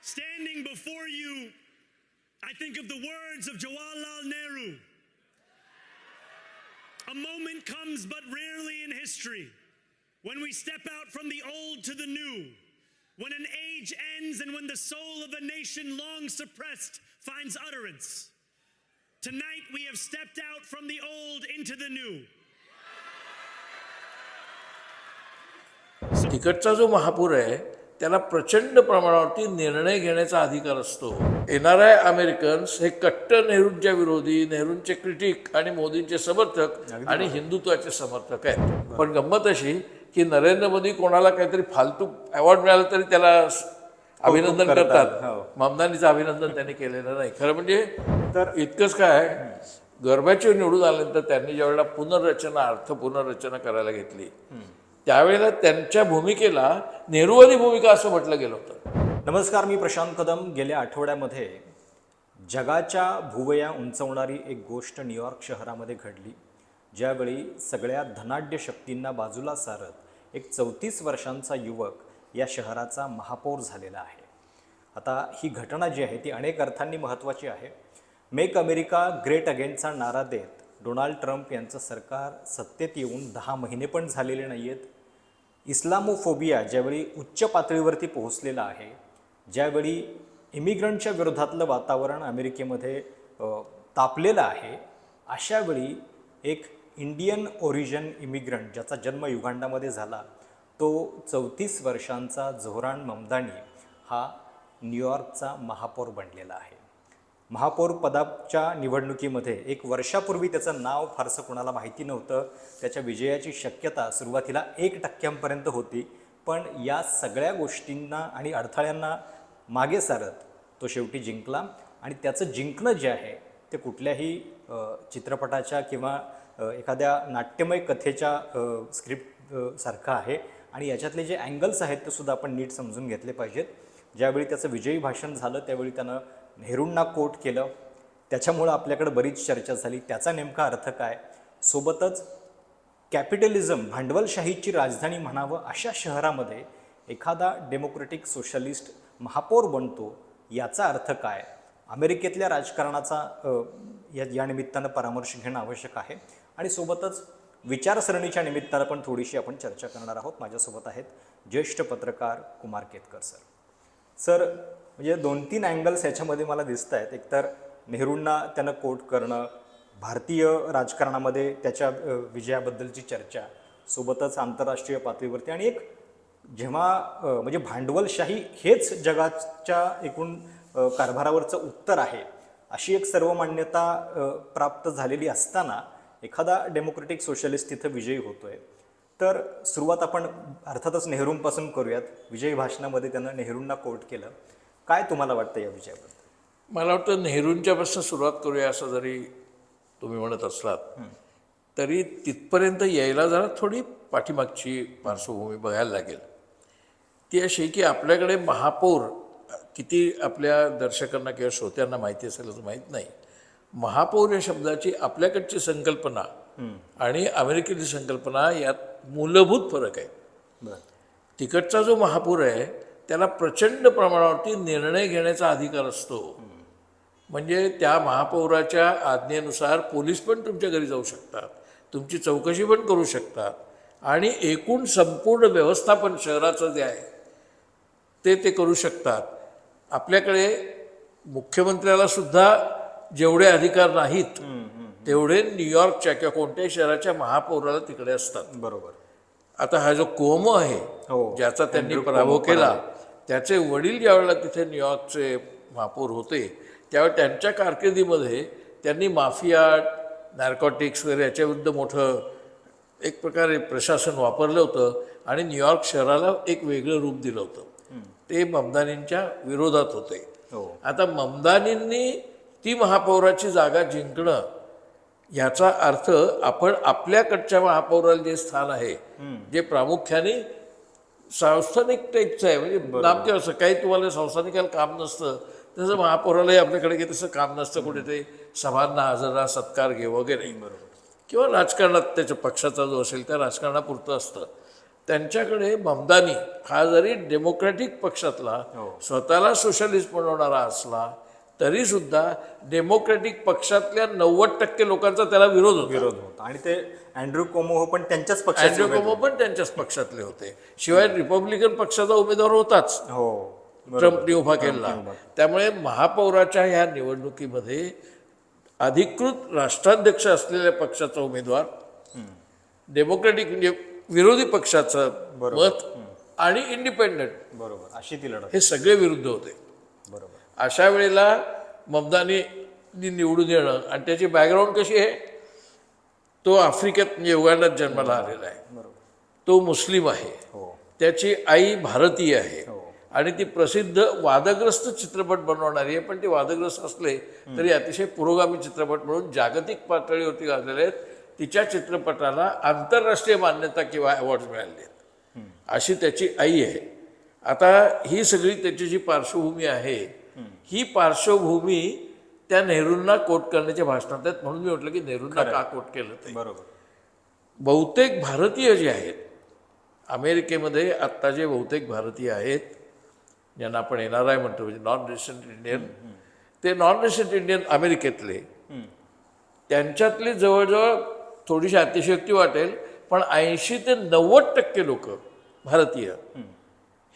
Standing before you, I think of the words of Jawaharlal Nehru. A moment comes but rarely in history when we step out from the old to the new, when an age ends and when the soul of a nation long suppressed finds utterance. Tonight we have stepped out from the old into the new. तिकडचा जो महापूर आहे त्याला प्रचंड प्रमाणावरती निर्णय घेण्याचा अधिकार असतो. येणाऱ्या अमेरिकन्स हे कट्ट नेहरूंच्या विरोधी नेहरूंचे क्रिटिक आणि मोदींचे समर्थक आणि हिंदुत्वाचे समर्थक आहेत. पण गंमत अशी की नरेंद्र मोदी कोणाला काहीतरी फालतू अवॉर्ड मिळाला तरी त्याला अभिनंदन करतात, हो. ममदानीचं अभिनंदन त्यांनी केलेलं नाही. खरं म्हणजे तर- इतकंच काय गरबाची निवडून आल्यानंतर त्यांनी ज्यावेळेला पुनर्रचना अर्थ पुनर्रचना करायला घेतली त्यावेळेला त्यांच्या भूमिकेला नेहरूवादी भूमिका असं म्हटलं गेलं होतं. नमस्कार मी प्रशांत कदम. गेल्या आठवड्यामध्ये जगाच्या भुवया उंचवणारी एक गोष्ट न्यूयॉर्क शहरामध्ये घडली ज्यावेळी सगळ्या धनाढ्य शक्तींना बाजूला सारत एक चौतीस वर्षांचा युवक या शहराचा महापौर झालेला आहे. आता ही घटना जी आहे ती अनेक अर्थांनी महत्त्वाची आहे. मेक अमेरिका ग्रेट अगेनचा नारा देत डोनाल्ड ट्रम्प यांचं सरकार सत्तेत येऊन दहा महिने पण झालेले नाही आहेत इस्लामोफोबिया ज्यावेळी उच्च पातळीवरती पोहोचलेला आहे ज्यावेळी इमिग्रंटच्या विरोधातलं वातावरण अमेरिकेमध्ये तापलेलं आहे अशावेळी एक इंडियन ओरिजन इमिग्रंट ज्याचा जन्म युगांडामध्ये झाला तो चौतीस वर्षांचा झोरान ममदानी हा न्यूयॉर्कचा महापौर बनलेला आहे. महापौर पदाच्या निवडणुकीमध्ये एक वर्षापूर्वी त्याचं नाव फारसं कोणाला माहिती नव्हतं. त्याच्या विजयाची शक्यता सुरुवातीला एक टक्क्यांपर्यंत होती. पण या सगळ्या गोष्टींना आणि अडथळ्यांना मागे सारत तो शेवटी जिंकला. आणि त्याचं जिंकणं जे आहे ते कुठल्याही चित्रपटाच्या किंवा एखाद्या नाट्यमय कथेच्या स्क्रिप्ट सारखं आहे. आणि याच्यातले जे अँगल्स आहेत ते सुद्धा आपण नीट समजून घेतले पाहिजेत. ज्यावेळी त्याचं विजयी भाषण झालं त्यावेळी त्यानं नेहरूंना कोट केलं. त्याच्यामुळं आपल्याकडे बरीच चर्चा झाली. त्याचा नेमका अर्थ काय? सोबतच कॅपिटलिझम भांडवलशाहीची राजधानी म्हणावं अशा शहरामध्ये एखादा डेमोक्रेटिक सोशलिस्ट महापौर बनतो याचा अर्थ काय? अमेरिकेतल्या राजकारणाचा या या निमित्तानं परामर्श घेणं आवश्यक आहे. आणि सोबतच विचारसरणीच्या निमित्तानं पण थोडीशी आपण चर्चा करणार आहोत. माझ्यासोबत आहेत ज्येष्ठ पत्रकार कुमार केतकर सर. सर म्हणजे दोन तीन अँगल्स याच्यामध्ये मला दिसत आहेत एकतर नेहरूंना त्यानं कोट करणं भारतीय राजकारणामध्ये त्याच्या विजयाबद्दलची चर्चा सोबतच आंतरराष्ट्रीय पातळीवरती आणि एक जेव्हा म्हणजे भांडवलशाही हेच जगाच्या एकूण कारभारावरचं उत्तर आहे अशी एक सर्वमान्यता मान्यता प्राप्त झालेली असताना एखादा डेमोक्रेटिक सोशलिस्ट तिथं विजयी होतोय. तर सुरुवात आपण अर्थातच नेहरूंपासून करूयात. विजयी भाषणामध्ये त्यानं नेहरूंना कोट केलं. काय तुम्हाला वाटतं या विजयाबद्दल मला वाटतं नेहरूंच्यापासून सुरुवात करूया असं जरी तुम्ही म्हणत असलात तरी तिथपर्यंत यायला जरा थोडी पाठीमागची पार्श्वभूमी बघायला लागेल. ती अशी की आपल्याकडे महापौर किती आपल्या दर्शकांना किंवा श्रोत्यांना माहिती असेल असं माहीत नाही. महापौर या शब्दाची आपल्याकडची संकल्पना आणि अमेरिकेतली संकल्पना यात मूलभूत फरक आहे. तिकडचा जो महापूर आहे त्याला प्रचंड प्रमाणावरती निर्णय घेण्याचा अधिकार असतो. म्हणजे त्या महापौराच्या आज्ञेनुसार पोलीस पण तुमच्या घरी जाऊ शकतात. तुमची चौकशी पण करू शकतात. आणि एकूण संपूर्ण व्यवस्थापन शहराचं जे आहे ते ते करू शकतात. आपल्याकडे मुख्यमंत्र्याला सुद्धा जेवढे अधिकार नाहीत तेवढे न्यूयॉर्कच्या किंवा कोणत्याही शहराच्या महापौराला तिकडे असतात. बरोबर. आता हा जो कोमो आहे हो. ज्याचा त्यांनी पराभव केला त्याचे वडील ज्यावेळेला तिथे न्यूयॉर्कचे महापौर होते त्यावेळी त्यांच्या कारकिर्दीमध्ये त्यांनी माफिया नार्कॉटिक्स वगैरे याच्याविरुद्ध मोठं एक प्रकारे प्रशासन वापरलं होतं आणि न्यूयॉर्क शहराला एक वेगळं रूप दिलं होतं. ते ममदानींच्या विरोधात होते. हो. आता ममदानींनी ती महापौराची जागा जिंकणं याचा अर्थ आपण आपल्याकडच्या महापौराला जे स्थान आहे जे प्रामुख्याने संस्थानिक टाईपचं आहे. म्हणजे नामके असं काही तुम्हाला संस्थानिकाला काम नसतं तसं महापौरालाही आपल्याकडे काही तसं काम नसतं कुठे ते सभांना हजर सत्कार घे वगैरे. किंवा राजकारणात त्याच्या पक्षाचा जो असेल त्या राजकारणापुरतं असतं. त्यांच्याकडे ममदानी हा जरी डेमोक्रॅटिक पक्षातला हो. स्वतःला सोशलिस्ट बनवणारा असला तरी सुद्धा डेमोक्रॅटिक पक्षातल्या नव्वद टक्के लोकांचा त्याला विरोध होता. विरोध होता. आणि ते अँड्रू कोमोहो पण त्यांच्याच पक्षाचे अँड्रो कोमो पण त्यांच्याच पक्षातले होते. शिवाय रिपब्लिकन पक्षाचा उमेदवार होताच. हो. ट्रम्पने उभा केला. त्यामुळे महापौराच्या ह्या निवडणुकीमध्ये अधिकृत राष्ट्राध्यक्ष असलेल्या पक्षाचा उमेदवार डेमोक्रॅटिक म्हणजे विरोधी पक्षाचं मत आणि इंडिपेंडंट बरोबर. अशी ती लढत. हे सगळे विरुद्ध होते. अशा वेळेला ममदानी निवडून येणं आणि त्याची बॅकग्राऊंड कशी आहे? तो आफ्रिकेत म्हणजे उगांडात जन्माला आलेला आहे. तो मुस्लिम आहे. हो. त्याची आई भारतीय आहे. हो. आणि ती प्रसिद्ध वादग्रस्त चित्रपट बनवणारी आहे. पण ते वादग्रस्त असले तरी अतिशय पुरोगामी चित्रपट म्हणून जागतिक पातळीवरती गाजलेले आहेत. तिच्या चित्रपटाला आंतरराष्ट्रीय मान्यता किंवा अवॉर्ड मिळाले आहेत. अशी त्याची आई आहे. आता ही सगळी त्याची जी पार्श्वभूमी आहे ही पार्श्वभूमी त्या नेहरूंना कोट करण्याच्या भाषणात आहेत. म्हणून मी म्हटलं की नेहरूंना का कोट केलं ते बरोबर. बहुतेक भारतीय जे आहेत अमेरिकेमध्ये आत्ता जे बहुतेक भारतीय आहेत ज्यांना आपण एन आर आय म्हणतो म्हणजे नॉन रेसिडेंट इंडियन ते नॉन रेसिडेंट इंडियन अमेरिकेतले त्यांच्यातले जवळजवळ थोडीशी अतिशयोक्ती वाटेल पण ऐंशी ते नव्वद टक्के लोक भारतीय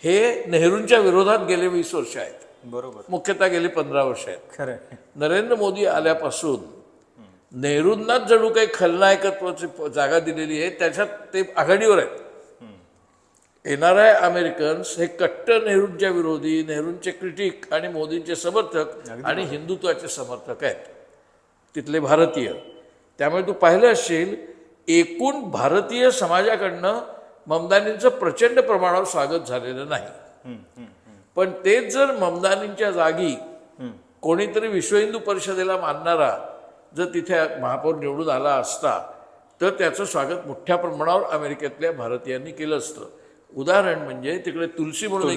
हे नेहरूंच्या विरोधात गेले वीस वर्ष आहेत. बरोबर. मुख्यतः गेली पंधरा वर्ष आहेत. खरं नरेंद्र मोदी आल्यापासून नेहरूंनाच जणू काही खलनायकत्वाची जागा दिलेली आहे त्याच्यात ते आघाडीवर आहेत. आय अमेरिकन्स हे कट्टर नेहरूंच्या विरोधी नेहरूंचे क्रिटिक आणि मोदींचे समर्थक आणि हिंदुत्वाचे समर्थक आहेत. तिथले भारतीय. त्यामुळे तू पाहिलं असशील एकूण भारतीय समाजाकडनं ममदानींचं प्रचंड प्रमाणावर स्वागत झालेलं नाही. पण तेच जर ममदानींच्या जागी कोणीतरी विश्व हिंदू परिषदेला मानणारा जर तिथे महापौर निवडून आला असता तर त्याचं स्वागत मोठ्या प्रमाणावर अमेरिकेतल्या भारतीयांनी केलं असतं. उदाहरण म्हणजे तिकडे तुलसी म्हणून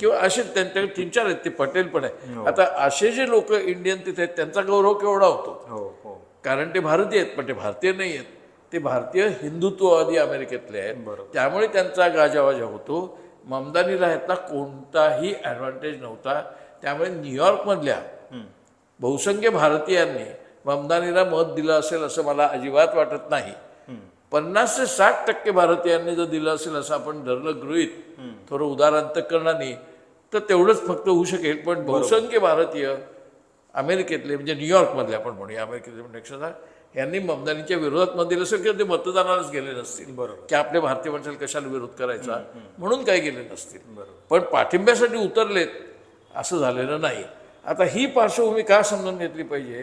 किंवा असे त्यांच्याकडे तीन चार आहेत ते पटेल पण आहे आता असे जे लोक इंडियन तिथे आहेत त्यांचा गौरव केवढा होतो? हो हो. कारण ते भारतीय आहेत पण ते भारतीय नाही आहेत. ते भारतीय हिंदुत्ववादी अमेरिकेतले आहेत. त्यामुळे त्यांचा गाजावाजा होतो. ममदानीला ह्यातला कोणताही ॲडव्हान्टेज नव्हता. त्यामुळे न्यूयॉर्कमधल्या बहुसंख्य भारतीयांनी ममदानीला मत दिलं असेल असं मला अजिबात वाटत नाही. पन्नास ते साठ टक्के भारतीयांनी जर दिलं असेल असं आपण धरलं गृहित थोडं उदाहरण तर तेवढंच फक्त होऊ शकेल. पण बहुसंख्य भारतीय अमेरिकेतले म्हणजे न्यूयॉर्कमधले आपण म्हणूया अमेरिकेतले म्हणण्यापेक्षा यांनी ममदानीच्या विरोधात मत दिलं असेल किंवा ते मतदानालाच गेले नसतील. बरोबर. की आपल्या भारतीय माणसाला कशाला विरोध करायचा म्हणून काय गेले नसतील. बरोबर. पण पाठिंब्यासाठी उतरलेत असं झालेलं नाही. आता ही पार्श्वभूमी का समजून घेतली पाहिजे?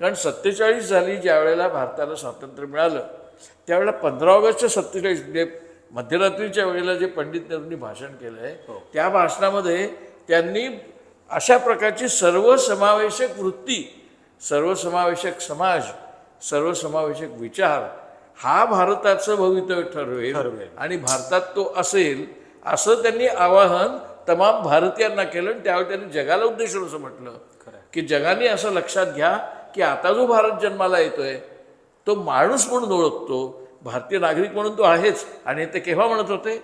कारण सत्तेचाळीस झाली ज्या वेळेला भारताला स्वातंत्र्य मिळालं त्यावेळेला पंधरा ऑगस्टच्या सत्तेचाळीस म्हणजे मध्यरात्रीच्या वेळेला जे पंडित नेहरूंनी भाषण केलं आहे त्या भाषणामध्ये त्यांनी अशा प्रकारची सर्वसमावेशक वृत्ती सर्वसमावेशक समाज सर्वसमावेशक विचार हा भारताचं भवितव्य ठरवेल ठरवेल. आणि भारतात तो असेल असं त्यांनी आवाहन तमाम भारतीयांना केलं आणि त्यावेळी त्यांनी जगाला उद्देशून असं म्हटलं. की जगाने असं लक्षात घ्या की आता जो भारत जन्माला येतोय तो माणूस म्हणून ओळखतो भारतीय नागरिक म्हणून तो आहेच. आणि ते केव्हा म्हणत होते?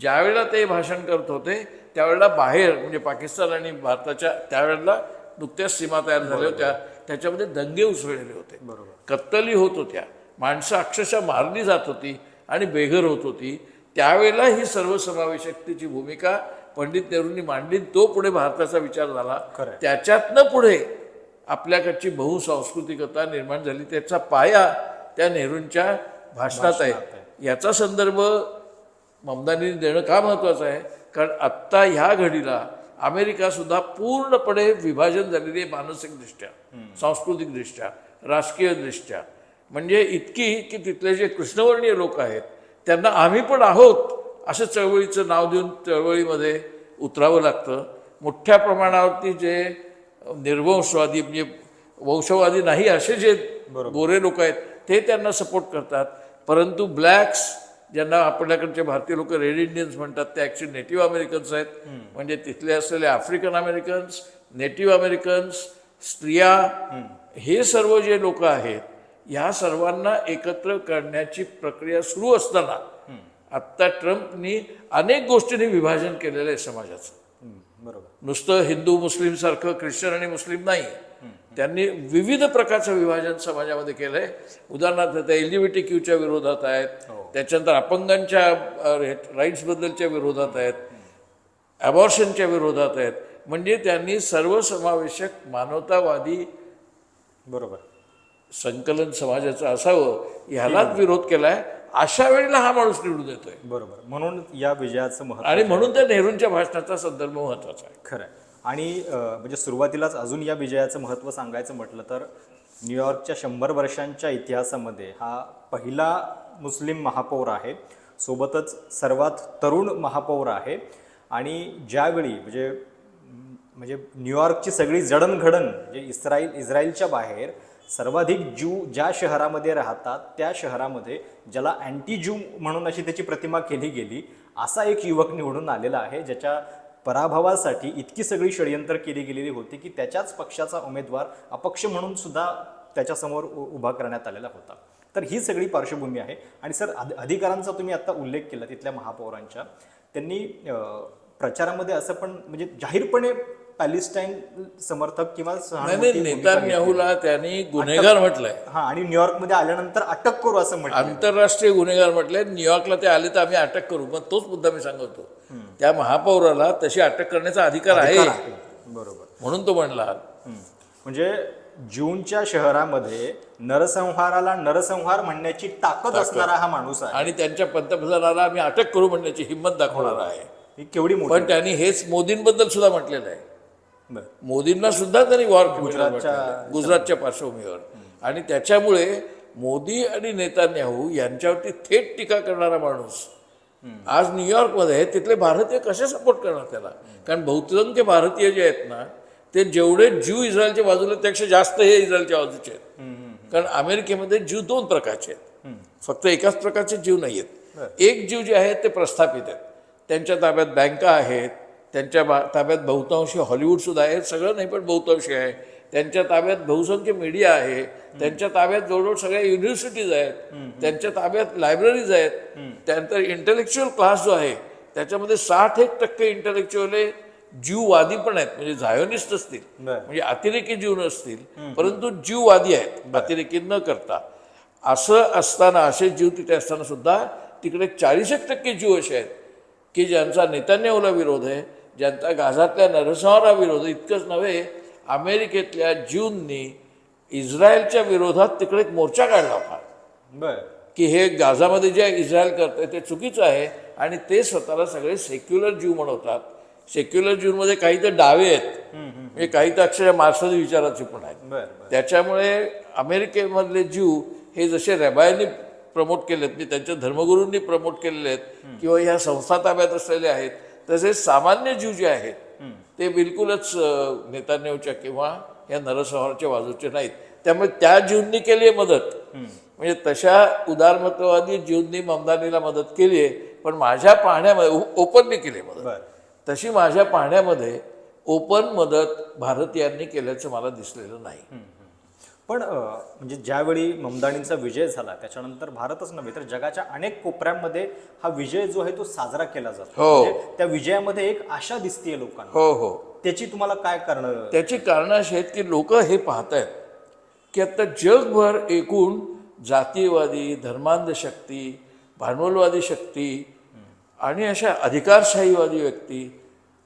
ज्यावेळेला ते भाषण करत होते त्यावेळेला बाहेर म्हणजे पाकिस्तान आणि भारताच्या त्यावेळेला नुकत्याच सीमा तयार झाल्या होत्या. त्याच्यामध्ये दंगे उसळलेले होते. बरोबर. कत्तली होत होत्या. माणसं अक्षरशः मारली जात होती आणि बेघर होत होती. त्यावेळेला ही सर्वसमावेशकतेची भूमिका पंडित नेहरूंनी मांडली. तो पुढे भारताचा विचार झाला. त्याच्यातनं पुढे आपल्याकडची बहुसांस्कृतिकता निर्माण झाली. त्याचा पाया त्या नेहरूंच्या भाषणात आहे. याचा संदर्भ ममदानीने देणं का महत्वाचं आहे? कारण आत्ता ह्या घडीला अमेरिका सुद्धा पूर्णपणे विभाजन झालेली आहे मानसिकदृष्ट्या सांस्कृतिकदृष्ट्या. राजकीयदृष्ट्या म्हणजे इतकी की तिथले जे कृष्णवर्णीय लोक आहेत त्यांना आम्ही पण आहोत असं चळवळीचं नाव देऊन चळवळीमध्ये उतरावं लागतं. मोठ्या प्रमाणावरती जे निर्वंशवादी म्हणजे वंशवादी नाही असे जे गोरे लोक आहेत ते त्यांना सपोर्ट करतात. परंतु ब्लॅक्स ज्यांना आपल्याकडचे भारतीय लोक रेड इंडियन्स म्हणतात ते ॲक्च्युली नेटिव्ह अमेरिकन्स आहेत. म्हणजे तिथले असलेले आफ्रिकन अमेरिकन्स नेटिव्ह अमेरिकन्स स्त्रिया हे. सर्व जे लोक आहेत ह्या सर्वांना एकत्र करण्याची प्रक्रिया सुरू असताना आत्ता ट्रम्पनी अनेक गोष्टींनी विभाजन केलेलं आहे समाजाचं. बरोबर. नुसतं हिंदू मुस्लिम सारखं ख्रिश्चन आणि मुस्लिम नाही. त्यांनी विविध प्रकारचं विभाजन समाजामध्ये केलंय. उदाहरणार्थ ते एल जी बी टी क्यूच्या विरोधात आहेत. त्याच्यानंतर अपंगांच्या राईट्स बद्दलच्या विरोधात आहेत. अबॉर्शनच्या विरोधात आहेत. म्हणजे त्यांनी सर्वसमावेशक मानवतावादी बरोबर. संकलन समाजाचं असावं ह्यालाच विरोध केलाय अशा वेळेला हा माणूस निवडून येतोय. बरोबर. म्हणून या विजयाचं महत्त्व आणि म्हणून त्या नेहरूंच्या भाषणाचा संदर्भ महत्त्वाचा आहे. खरं आहे. आणि म्हणजे सुरुवातीलाच अजून या विजयाचं महत्त्व सांगायचं म्हटलं तर न्यूयॉर्कच्या शंभर वर्षांच्या इतिहासामध्ये हा पहिला मुस्लिम महापौर आहे. सोबतच सर्वात तरुण महापौर आहे. आणि ज्यावेळी म्हणजे म्हणजे न्यूयॉर्कची सगळी जडणघडण म्हणजे इस्रायल इस्रायलच्या बाहेर सर्वाधिक ज्यू ज्या शहरामध्ये राहतात त्या शहरामध्ये ज्याला अँटी ज्यू म्हणून अशी त्याची प्रतिमा केली गेली असा एक युवक निवडून आलेला आहे ज्याच्या पराभवासाठी इतकी सगळी षडयंत्र केली गेलेली होती की त्याच्याच पक्षाचा उमेदवार अपक्ष म्हणून सुद्धा त्याच्यासमोर उ- उभा करण्यात आलेला होता. तर ही सगळी पार्श्वभूमी आहे. आणि सर अध अधिकारांचा तुम्ही आत्ता उल्लेख केला तिथल्या महापौरांच्या. त्यांनी प्रचारामध्ये असं पण म्हणजे जाहीरपणे पॅलेस्टाईन समर्थक किंवा नाही नेतान्याहूला त्यांनी गुन्हेगार म्हटलंय. हा आणि न्यूयॉर्कमध्ये आल्यानंतर अटक करू असं म्हटलं आंतरराष्ट्रीय गुन्हेगार म्हटले न्यूयॉर्कला ते आले तर आम्ही अटक करू. मग तोच मुद्दा मी सांगतो. त्या महापौराला तशी अटक करण्याचा अधिकार आहे. बरोबर. म्हणून तो म्हणला. म्हणजे जूनच्या शहरामध्ये नरसंहाराला नरसंहार म्हणण्याची ताकद असणारा हा माणूस आहे. आणि त्यांच्या पंतप्रधानाला आम्ही अटक करू म्हणण्याची हिंमत दाखवणार आहे. ही केवढी मोठी पण त्यांनी हेच मोदींबद्दल सुद्धा म्हटलेलं आहे. मोदींना सुद्धा त्यांनी वॉर गुजरातच्या- गुजरातच्या पार्श्वभूमीवर. आणि त्याच्यामुळे मोदी आणि नेतान्याहू यांच्यावरती थेट टीका करणारा माणूस आज न्यूयॉर्कमध्ये आहे, तिथले भारतीय कसे सपोर्ट करणार त्याला? कारण बहुसंख्य भारतीय जे आहेत ना ते जेवढे ज्यू इस्रायलच्या बाजूला त्यापेक्षा जास्त हे इस्रायलच्या बाजूचे आहेत. कारण अमेरिकेमध्ये ज्यू दोन प्रकारचे आहेत. फक्त एकाच प्रकारचे जीव नाही आहेत एक जीव जे आहेत ते प्रस्थापित आहेत. त्यांच्या ताब्यात बँका आहेत त्यांच्या बा ताब्यात बहुतांशी हॉलिवूड सुद्धा आहे. सगळं नाही पण बहुतांशी आहे. त्यांच्या ताब्यात बहुसंख्य मीडिया आहे. त्यांच्या ताब्यात जवळजवळ सगळ्या युनिव्हर्सिटीज आहेत. त्यांच्या ताब्यात लायब्ररीज आहेत. त्यानंतर इंटेलेक्च्युअल क्लास जो आहे त्याच्यामध्ये साठ एक टक्के इंटेलेक्च्युअल जीववादी पण आहेत. म्हणजे झायोनिस्ट असतील. म्हणजे अतिरेकी जीव नसतील. परंतु जीववादी आहेत. अतिरेकी न करता. असं असताना असे जीव तिथे असताना सुद्धा तिकडे चाळीस एक टक्के जीव असे आहेत की ज्यांचा नेतान्याहूला विरोध आहे. ज्यांचा गाझातल्या नरसंहारा विरोध आहे इतकंच नव्हे अमेरिकेतल्या ज्यूंनी इस्रायलच्या विरोधात तिकडे एक मोर्चा काढला होता. बर. की हे गाझामध्ये जे इस्रायल करतंय ते चुकीचं आहे आणि ते स्वतःला सगळे सेक्युलर ज्यू म्हणवतात. सेक्युलर ज्यूमध्ये काही तर डावे आहेत. म्हणजे काही तर अक्षरशः मार्क्सवादी विचाराचे पण आहेत. त्याच्यामुळे अमेरिकेमधले ज्यू हे जसे रेबायांनी प्रमोट केलेत म्हणजे त्यांच्या धर्मगुरूंनी प्रमोट केलेले आहेत किंवा ह्या संस्था ताब्यात असलेले आहेत तसेच सामान्य ज्यू जे आहेत ते बिलकुलच अं, नेतान्याहूच्या किंवा या नरसंहाराच्या बाजूचे नाहीत. त्यामुळे त्या ज्यूंनी केली आहे मदत. म्हणजे तशा उदारमतवादी ज्यूंनी ममदानीला मदत केली आहे पण माझ्या पाहण्यामध्ये ओपनली केली आहे मदत. तशी माझ्या पाहण्यामध्ये ओपन मदत भारतीयांनी केल्याचं मला दिसलेलं नाही. पण म्हणजे ज्यावेळी ममदानींचा विजय झाला त्याच्यानंतर भारतच नव्हे तर जगाच्या अनेक कोपऱ्यांमध्ये हा विजय जो आहे तो साजरा केला जातो. हो. म्हणजे त्या विजयामध्ये एक आशा दिसतीये लोकांना. हो हो. त्याची तुम्हाला काय कारण? त्याची कारणं अशी आहेत की लोक हे पाहत आहेत की आता जगभर एकूण जातीयवादी धर्मांध शक्ती भांडवलवादी शक्ती आणि अशा अधिकारशाहीवादी व्यक्ती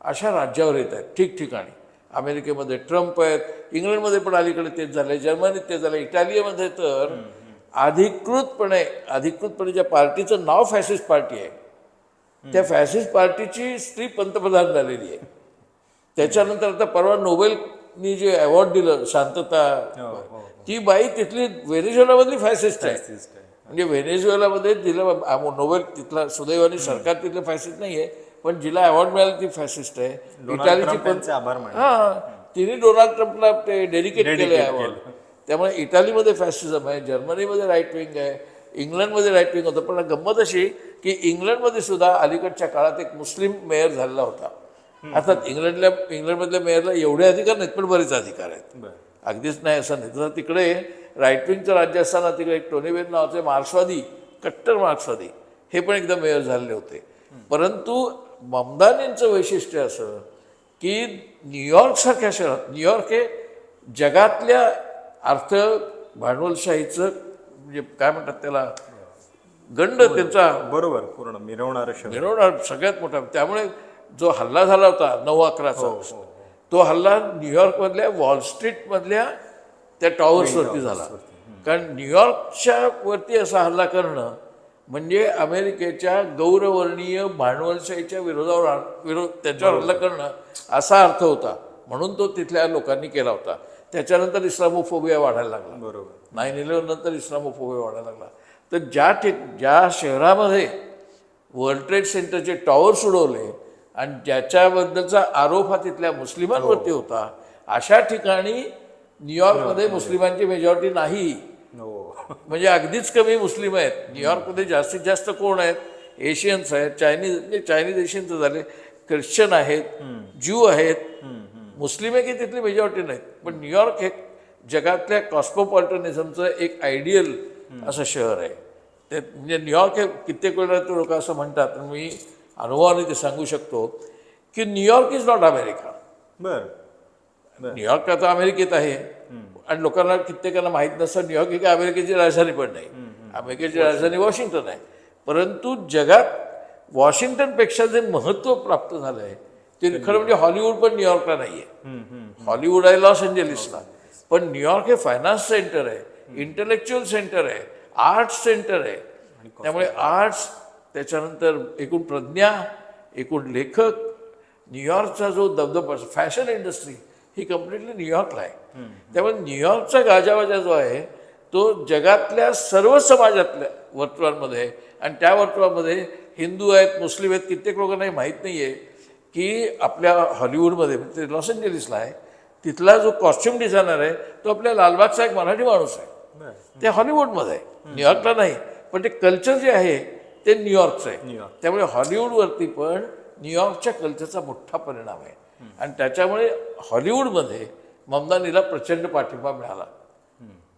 अशा राज्यावर येत आहेत ठिकठिकाणी. अमेरिकेमध्ये ट्रम्प आहेत इंग्लंडमध्ये पण अलीकडे तेच झाले जर्मनीत ते झालं इटालियामध्ये तर अधिकृतपणे अधिकृतपणे ज्या पार्टीचं नाव फॅसिस्ट पार्टी आहे त्या फॅसिस्ट पार्टीची स्त्री पंतप्रधान झालेली आहे. त्याच्यानंतर आता परवा नोबेलनी जे अवॉर्ड दिलं शांतता ती बाई तिथली व्हेनेझुएलामधली फॅसिस्ट आहे. म्हणजे व्हेनेझुएलामध्ये दिलं नोबेल तिथला सुदैवानी सरकार तिथलं फॅसिस्ट नाही आहे पण जिला अवॉर्ड मिळाला ती फॅसिस्ट आहे. इटालीची पण आभार. हा तिने डोनाल्ड ट्रम्पला ते डेडिकेट केलं. award. त्यामुळे इटालीमध्ये फॅसिझम आहे जर्मनीमध्ये राईट विंग आहे इंग्लंडमध्ये राईट विंग होतं. पण गंमत अशी की इंग्लंडमध्ये सुद्धा अलीकडच्या काळात एक मुस्लिम मेयर झालेला होता. अर्थात इंग्लंडल्या इंग्लंडमधल्या मेयरला एवढे अधिकार नाहीत पण बरेच अधिकार आहेत. अगदीच नाही असं नाही. तर तिकडे राईट विंगचं राज्य असताना तिकडे एक टोनी बेन नावाचे मार्क्सवादी कट्टर मार्क्सवादी हे पण एकदा मेयर झालेले होते. परंतु ममदानींचं वैशिष्ट्य असं की न्यूयॉर्कसारख्या शहरात न्यूयॉर्क हे जगातल्या अर्थ भांडवलशाहीचं म्हणजे काय म्हणतात त्याला गंड त्यांचा बरोबर पूर्ण मिरवणारं शहर. मिरवणार सगळ्यात मोठा. त्यामुळे जो हल्ला झाला होता नऊ अकराचा तो हल्ला न्यूयॉर्कमधल्या वॉल स्ट्रीटमधल्या त्या टॉवर्सवरती झाला. कारण न्यूयॉर्कच्या वरती असा हल्ला करणं म्हणजे अमेरिकेच्या गौरवर्णीय भांडवलशाहीच्या विरोधावर विरोध त्याच्यावर हल्ला करणं असा अर्थ होता. म्हणून तो तिथल्या लोकांनी केला होता. त्याच्यानंतर इस्लामोफोबिया वाढायला लागला. बरोबर. नाईन इलेव्हन नंतर इस्लामोफोबिया वाढायला लागला. तर ज्या ठिक ज्या शहरामध्ये वर्ल्ड ट्रेड सेंटरचे टॉवर्स उडवले आणि ज्याच्याबद्दलचा आरोप हा तिथल्या मुस्लिमांवरती होता अशा ठिकाणी न्यूयॉर्कमध्ये मुस्लिमांची मेजॉरिटी नाही. हो म्हणजे अगदीच कमी मुस्लिम आहेत. न्यूयॉर्कमध्ये जास्तीत जास्त कोण आहेत? एशियन्स आहेत चायनीज म्हणजे चायनीज एशियन्स झाले ख्रिश्चन आहेत ज्यू आहेत. मुस्लिम आहे की तिथली मेजॉरिटी नाहीत पण न्यूयॉर्क हे जगातल्या कॉस्मोपॉलिटनिझमचं एक आयडियल असं शहर आहे. ते म्हणजे न्यूयॉर्क हे कित्येक वेळा ते लोक असं म्हणतात. मी अनुभवाने ते सांगू शकतो की New York is not America बर. न्यूयॉर्क आता अमेरिकेत आहे. आणि लोकांना कित्येकांना माहीत नसतं न्यूयॉर्क ही काय अमेरिकेची राजधानी पण नाही. अमेरिकेची राजधानी वॉशिंग्टन आहे. परंतु जगात वॉशिंग्टनपेक्षा जे महत्त्व प्राप्त झालं आहे ते खरं म्हणजे हॉलिवूड पण न्यूयॉर्कला नाही आहे हॉलिवूड आहे लॉस एंजलिसला. पण न्यूयॉर्क हे फायनान्स सेंटर आहे इंटलेक्च्युअल सेंटर आहे आर्ट्स सेंटर आहे. त्यामुळे आर्ट्स त्याच्यानंतर एकूण प्रज्ञा एकूण लेखक न्यूयॉर्कचा जो दबदबा फॅशन इंडस्ट्री ही कम्प्लिटली न्यूयॉर्कला आहे. त्यामुळे न्यूयॉर्कचा गाजावाजा जो आहे तो जगातल्या सर्व समाजातल्या वर्तुळांमध्ये आणि त्या वर्तुळामध्ये हिंदू आहेत मुस्लिम आहेत कित्येक लोकांना हे माहीत नाही आहे की आपल्या हॉलिवूडमध्ये म्हणजे लॉस एंजलिसला आहे तिथला जो कॉस्ट्युम डिझायनर आहे तो आपल्या लालबागचा एक मराठी माणूस आहे. ते हॉलिवूडमध्ये आहे. न्यूयॉर्कला नाही पण ते कल्चर जे आहे ते न्यूयॉर्कचं आहे. न्यूयॉर्क. त्यामुळे हॉलिवूडवरती पण न्यूयॉर्कच्या कल्चरचा मोठा परिणाम आहे. आणि त्याच्यामुळे हॉलिवूडमध्ये ममदानीला प्रचंड पाठिंबा मिळाला.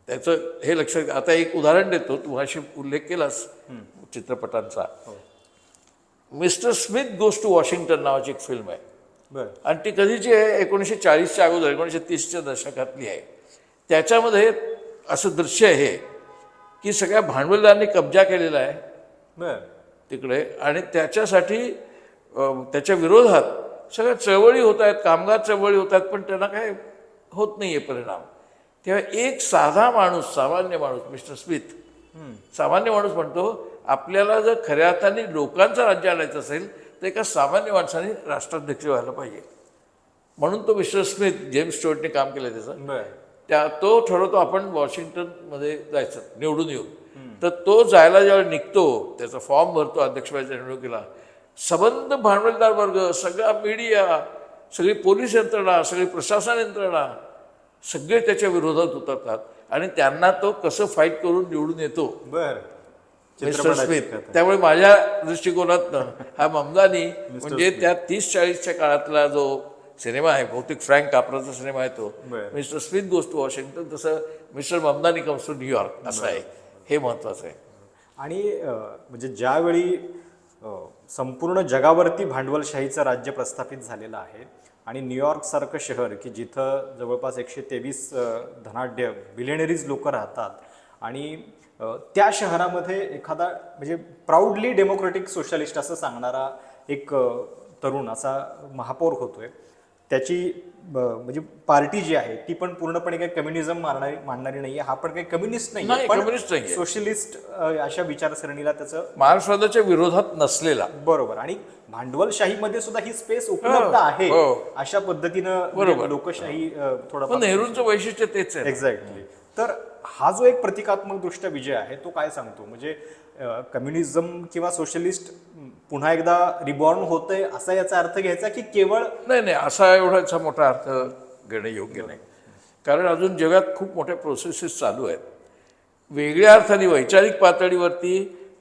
त्याचं हे लक्षात. आता एक उदाहरण देतो तू अशी उल्लेख केलास चित्रपटांचा. Mister Smith goes to Washington नावाची एक फिल्म आहे. आणि ती कधीची आहे एकोणीसशे चाळीसच्या अगोदर एकोणीसशे तीसच्या दशकातली आहे. त्याच्यामध्ये असं दृश्य आहे की सगळ्या भांडवलदारांनी कब्जा केलेला आहे. तिकडे. आणि त्याच्यासाठी त्याच्या विरोधात सगळ्या चळवळी होत आहेत कामगार चळवळी होत आहेत पण त्यांना काय होत नाही आहे परिणाम. तेव्हा एक साधा माणूस सामान्य माणूस मिस्टर स्मिथ सामान्य माणूस म्हणतो आपल्याला जर खऱ्या अर्थाने लोकांचं राज्य आणायचं असेल तर एका सामान्य माणसाने राष्ट्राध्यक्ष व्हायला पाहिजे. म्हणून तो मिस्टर स्मिथ जेम्स स्टुअर्टने काम केलं त्याचं. त्या तो ठरवतो आपण वॉशिंग्टनमध्ये जायचं निवडून येऊ. तर तो जायला जेव्हा निघतो त्याचा फॉर्म भरतो अध्यक्षपदाच्या निवडणुकीला सबंध भांडवलदार वर्ग सगळा मीडिया सगळी पोलीस यंत्रणा सगळी प्रशासन यंत्रणा सगळे त्याच्या विरोधात उतरतात. आणि त्यांना तो कसं फाईट करून निवडून येतो? बर. Mister Smith. त्यामुळे माझ्या दृष्टिकोनातनं हा ममदानी म्हणजे त्या तीस चाळीसच्या काळातला जो सिनेमा आहे बहुतेक फ्रँक कापराचा सिनेमा आहे तो. मिस्टर स्मिथ गोष्ट वॉशिंग्टन तसं Mister Mamdani comes to New York असं आहे. हे महत्वाचं आहे. आणि म्हणजे ज्यावेळी संपूर्ण जगावरती भांडवलशाहीचं राज्य प्रस्थापित झालेलं आहे आणि न्यूयॉर्कसारखं शहर की जिथं जवळपास एकशे तेवीस धनाढ्य बिलियनरीज लोक राहतात. आणि त्या शहरामध्ये एखादा म्हणजे प्राऊडली डेमोक्रेटिक सोशलिस्ट असं सांगणारा एक तरुण असा महापौर होतोय. त्याची म्हणजे पार्टी जी आहे ती पण पूर्णपणे काही कम्युनिझम मारणारी मांडणारी नाहीये. हा पण काही कम्युनिस्ट नाही, नाही communist नाहीये. सोशलिस्ट अशा विचारसरणीला त्याचं महाराष्ट्राच्या विरोधात नसलेला. बरोबर. आणि भांडवलशाहीमध्ये सुद्धा ही स्पेस उपलब्ध आहे. हो. अशा पद्धतीनं म्हणजे बरोबर. लोकशाही थोडा पण नेहरूंचं वैशिष्ट्य तेच आहे एक्झॅक्टली तर हा जो एक प्रतिकात्मक दृष्ट्या विजय आहे तो काय सांगतो? म्हणजे कम्युनिझम किंवा सोशलिस्ट पुन्हा एकदा रिबॉर्न होतंय असा याचा अर्थ घ्यायचा की केवळ नाही नाही असा एवढाचा मोठा अर्थ घेणं योग्य नाही. कारण अजून जगात खूप मोठ्या प्रोसेसेस चालू आहेत. वेगळ्या अर्थाने वैचारिक पातळीवरती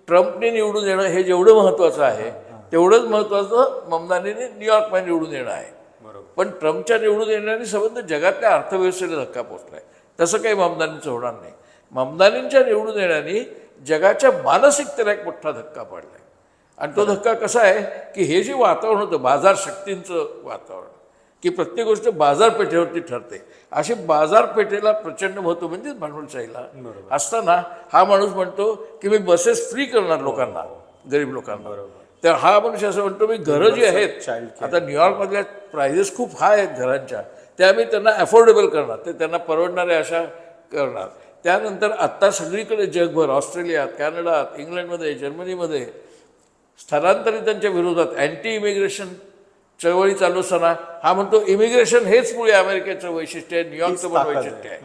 ट्रम्पने निवडून येणं हे जेवढं महत्त्वाचं आहे तेवढंच महत्त्वाचं ममदानीने न्यूयॉर्कमध्ये निवडून येणं आहे. बरोबर. पण ट्रम्पच्या निवडून येण्याने संबंध जगातल्या अर्थव्यवस्थेला धक्का पोचलाय तसं काही ममदानीचं होणार नाही. ममदानींच्या निवडून येण्याने जगाच्या मानसिकतेला एक मोठा धक्का पडलाय. आणि तो धक्का कसा आहे की हे जे वातावरण होतं बाजार शक्तींचं वातावरण की प्रत्येक गोष्ट बाजारपेठेवरती ठरते. अशी बाजारपेठेला प्रचंड महत्त्व म्हणजे भांडवलशाहीला असताना हा माणूस म्हणतो की मी बसेस फ्री करणार लोकांना गरीब लोकांना. तर हा मनुष्य असं म्हणतो मी घरं जी आहेत आता न्यूयॉर्कमधल्या प्राइजेस खूप हाय आहेत घरांच्या. त्या मी त्यांना अफोर्डेबल करणार ते त्यांना परवडणाऱ्या अशा करणार. त्यानंतर आत्ता सगळीकडे जगभर ऑस्ट्रेलियात कॅनडात इंग्लंडमध्ये जर्मनीमध्ये स्थलांतरितांच्या विरोधात अँटी इमिग्रेशन चळवळी चालू असताना हा म्हणतो इमिग्रेशन हेच मुळे अमेरिकेचं वैशिष्ट्य आहे न्यूयॉर्कचं पण. वैशिष्ट्य आहे.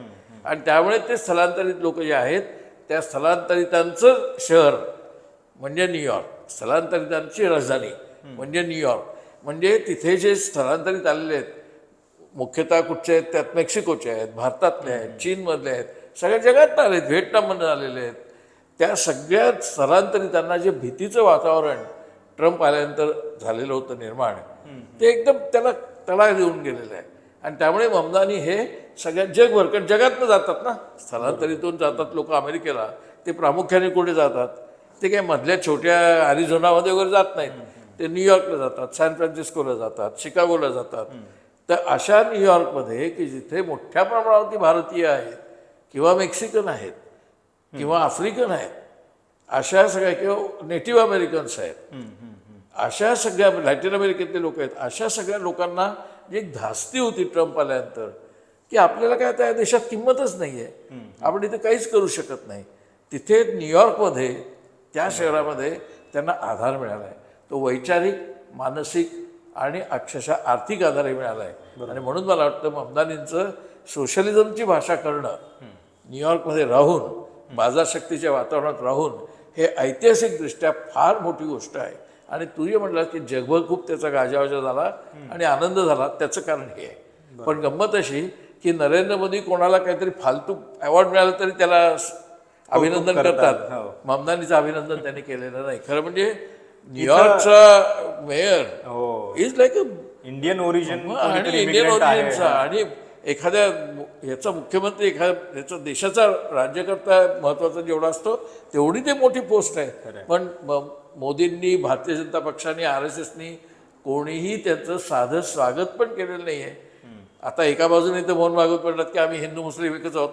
आणि त्यामुळे ते स्थलांतरित लोक जे आहेत त्या स्थलांतरितांचं शहर म्हणजे न्यूयॉर्क स्थलांतरितांची राजधानी म्हणजे न्यूयॉर्क म्हणजे तिथे जे स्थलांतरित आलेले आहेत मुख्यतः कुठचे आहेत त्यात मेक्सिकोचे आहेत भारतातले आहेत चीनमधले आहेत सगळ्या जगात आले आहेत व्हिएटनाममधून आलेले आहेत. त्या सगळ्या स्थलांतरितांना जे भीतीचं वातावरण ट्रम्प आल्यानंतर झालेलं होतं निर्माण ते एकदम त्याला तडा देऊन गेलेलं आहे. आणि त्यामुळे ममदानी हे सगळ्या जगभर कारण जगातनं जातात ना. स्थलांतरितून जातात लोक अमेरिकेला ते प्रामुख्याने कुठे जातात? ते काय मधल्या छोट्या अरिझोनामध्ये वगैरे जात नाहीत. ते न्यूयॉर्कला जातात सॅन फ्रान्सिस्कोला जातात शिकागोला जातात. तर अशा न्यूयॉर्कमध्ये की जिथे मोठ्या प्रमाणावरती भारतीय आहेत किंवा मेक्सिकन आहेत किंवा आफ्रिकन आहेत अशा सगळ्या किंवा नेटिव्ह अमेरिकन्स आहेत अशा सगळ्या लॅटिन अमेरिकेतले लोक आहेत अशा सगळ्या लोकांना जी एक धास्ती होती ट्रम्प आल्यानंतर की आपल्याला काय त्या देशात किंमतच नाही आहे आपण इथे काहीच करू शकत नाही. तिथे न्यूयॉर्कमध्ये त्या शहरामध्ये त्यांना आधार मिळाला आहे तो वैचारिक मानसिक आणि अक्षरशः आर्थिक आधारही मिळाला आहे आणि म्हणून मला वाटतं ममदानींचं सोशलिझमची भाषा करणं न्यूयॉर्कमध्ये राहून बाजारशक्तीच्या वातावरणात राहून हे ऐतिहासिकदृष्ट्या फार मोठी गोष्ट आहे. आणि तू जे म्हणलास की जगभर खूप त्याचा गाजावाजा झाला आणि आनंद झाला त्याचं कारण हे आहे. पण गंमत अशी की नरेंद्र मोदी कोणाला काहीतरी फालतू अवॉर्ड मिळाला तरी त्याला अभिनंदन करतात, हो. ममदानीचं अभिनंदन त्यांनी केलेलं नाही. खरं म्हणजे न्यूयॉर्कचा mayor is like a Indian origin आणि इंडियन ओरिजिनचा आणि एखाद्या मु- याचा मुख्यमंत्री एखाद्या याचा देशाचा राज्यकर्ता महत्त्वाचा जेवढा असतो तेवढी ते मोठी पोस्ट आहे. पण मोदींनी भारतीय जनता पक्षाने आर एस एसनी कोणीही त्याचं साधं स्वागत पण केलेलं नाही आहे आता एका बाजूने तर मौन मागत पडलात की आम्ही हिंदू मुस्लिम एकच आहोत.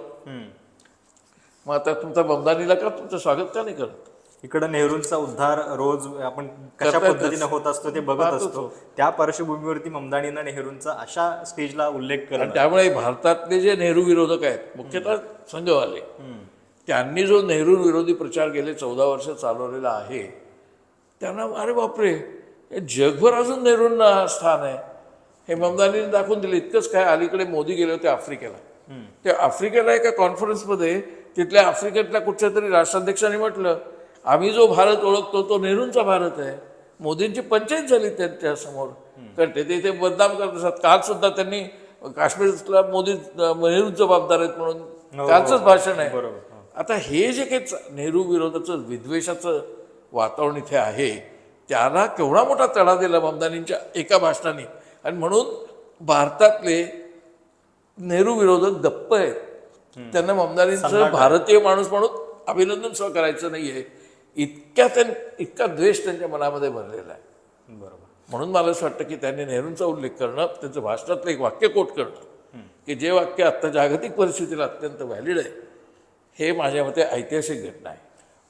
मग आता तुमचा बमदानीला का तुमचं स्वागत का नाही करत? इकडं नेहरूंचा उद्धार रोज आपण कशा. पद्धतीने होत असतो ते बघत असतो. त्या पार्श्वभूमीवरती ममदानीनं नेहरूंचा अशा स्टेजला उल्लेख करणं त्यामुळे भारतातले जे नेहरू विरोधक आहेत मुख्यतः संघवाले त्यांनी जो नेहरू विरोधी प्रचार गेले चौदा वर्ष चालवलेला आहे त्यांना अरे बापरे जगभर अजून नेहरूंना स्थान आहे. हे ममदानीने दाखवून दिले इतकंच काय अलीकडे मोदी गेले होते आफ्रिकेला. ते आफ्रिकेला एका कॉन्फरन्समध्ये तिथल्या आफ्रिकेतल्या कुठच्या तरी राष्ट्राध्यक्षांनी म्हटलं आम्ही जो भारत ओळखतो तो नेहरूंचा भारत आहे. मोदींची पंचायत झाली त्यांच्यासमोर कारण ते ते इथे बदनाम करत असतात. काल सुद्धा त्यांनी काश्मीरला मोदी नेहरू जबाबदार आहेत म्हणून कालचंच भाषण आहे. बरोबर हो. आता हे जे काही नेहरू विरोधाचं विद्वेषाचं वातावरण इथे आहे त्याला केवढा मोठा तडा दिला ममदानींच्या एका भाषणाने. आणि म्हणून भारतातले नेहरू विरोधक गप्प आहेत. त्यांना ममदानींचं भारतीय माणूस म्हणून अभिनंदन सुद्धा करायचं नाहीये. इतक्या त्यां इतका द्वेष त्यांच्या मनामध्ये भरलेला आहे. बरोबर. म्हणून मला असं वाटतं की त्यांनी नेहरूंचा उल्लेख करणं त्यांचं भाषणातलं एक वाक्य कोट करणं की जे वाक्य आत्ता जागतिक परिस्थितीला अत्यंत व्हॅलिड आहे हे माझ्या मते ऐतिहासिक घटना आहे.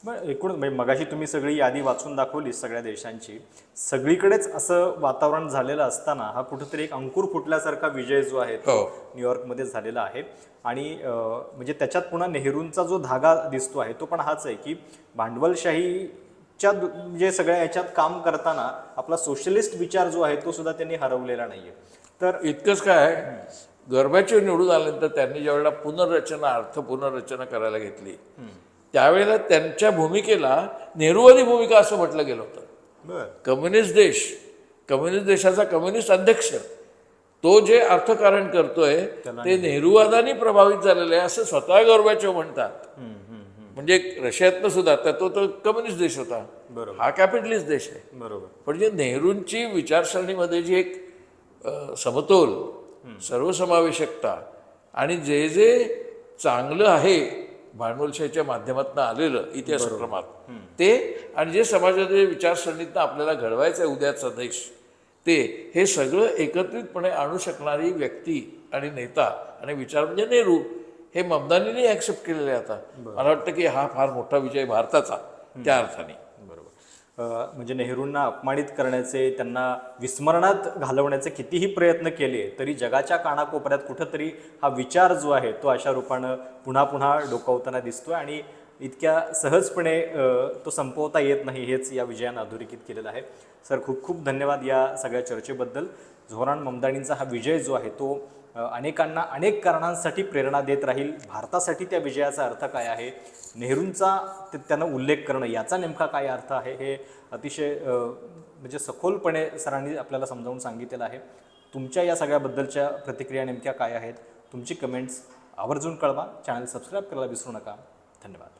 बरं एकूण म्हणजे मगाशी तुम्ही सगळी यादी वाचून दाखवली सगळ्या देशांची. सगळीकडेच असं वातावरण झालेलं असताना हा कुठेतरी एक अंकुर फुटल्यासारखा विजय जो आहे तो हो. न्यूयॉर्कमध्ये झालेला आहे. आणि म्हणजे त्याच्यात पुन्हा नेहरूंचा जो धागा दिसतो आहे तो पण हाच आहे की भांडवलशाहीच्या म्हणजे सगळ्या याच्यात काम करताना आपला सोशलिस्ट विचार जो आहे तो सुद्धा त्यांनी हरवलेला नाहीये. तर इतकंच काय गर्भाचे निवडून आल्यानंतर त्यांनी ज्यावेळेला पुनर्रचना अर्थ पुनर्रचना करायला घेतली त्यावेळेला त्यांच्या भूमिकेला नेहरूवादी भूमिका असं म्हटलं गेलं होतं. कम्युनिस्ट देश कम्युनिस्ट देशाचा कम्युनिस्ट अध्यक्ष तो जे अर्थकारण करतोय ते नेहरूवादाने प्रभावित झालेलं आहे असं स्वतः गौरबाचो म्हणतात. म्हणजे रशियातनं सुद्धा तर तो तर कम्युनिस्ट देश होता. बरोबर. हा कॅपिटलिस्ट देश आहे. बरोबर. पण जे नेहरूंची विचारसरणीमध्ये जी एक समतोल सर्वसमावेशकता आणि जे जे चांगलं आहे भांडवलशाहीच्या माध्यमातून आलेलं इतिहासक्रमात ते आणि जे समाजाच्या विचारसरणीतनं आपल्याला घडवायचं आहे उद्याचा देश ते हे सगळं एकत्रितपणे आणू शकणारी व्यक्ती आणि नेता आणि विचार म्हणजे नेहरू हे ममदानीने ॲक्सेप्ट केलेले आता. मला वाटतं की हा फार मोठा विजय भारताचा त्या अर्थाने. म्हणजे नेहरूंना अपमानित करण्याचे त्यांना विस्मरणात घालवण्याचे कितीही प्रयत्न केले तरी जगाच्या कानाकोपऱ्यात कुठंतरी हा विचार जो आहे तो अशा रूपानं पुन्हा पुन्हा डोकावताना दिसतोय आणि इतक्या सहजपणे तो संपवता येत नाही हेच या विजयानं अधोरेखित केलेलं आहे. सर खूप खूप धन्यवाद या सगळ्या चर्चेबद्दल. झोरान ममदानींचा हा विजय जो आहे तो अनेकांना अनेक कारणांसाठी प्रेरणा देत राहील. भारतासाठी त्या विजयाचा अर्थ काय आहे? नेहरूंचा ते- उल्लेख करणं याचा नेमका काय अर्थ आहे? हे अतिशय म्हणजे सखोलपणे सरांनी आपल्याला समजावून सांगितलेलं आहे. तुमच्या या सगळ्याबद्दलच्या प्रतिक्रिया नेमक्या काय आहेत? तुमची कमेंट्स आवर्जून कळवा. चॅनल सबस्क्राईब करायला विसरू नका. धन्यवाद.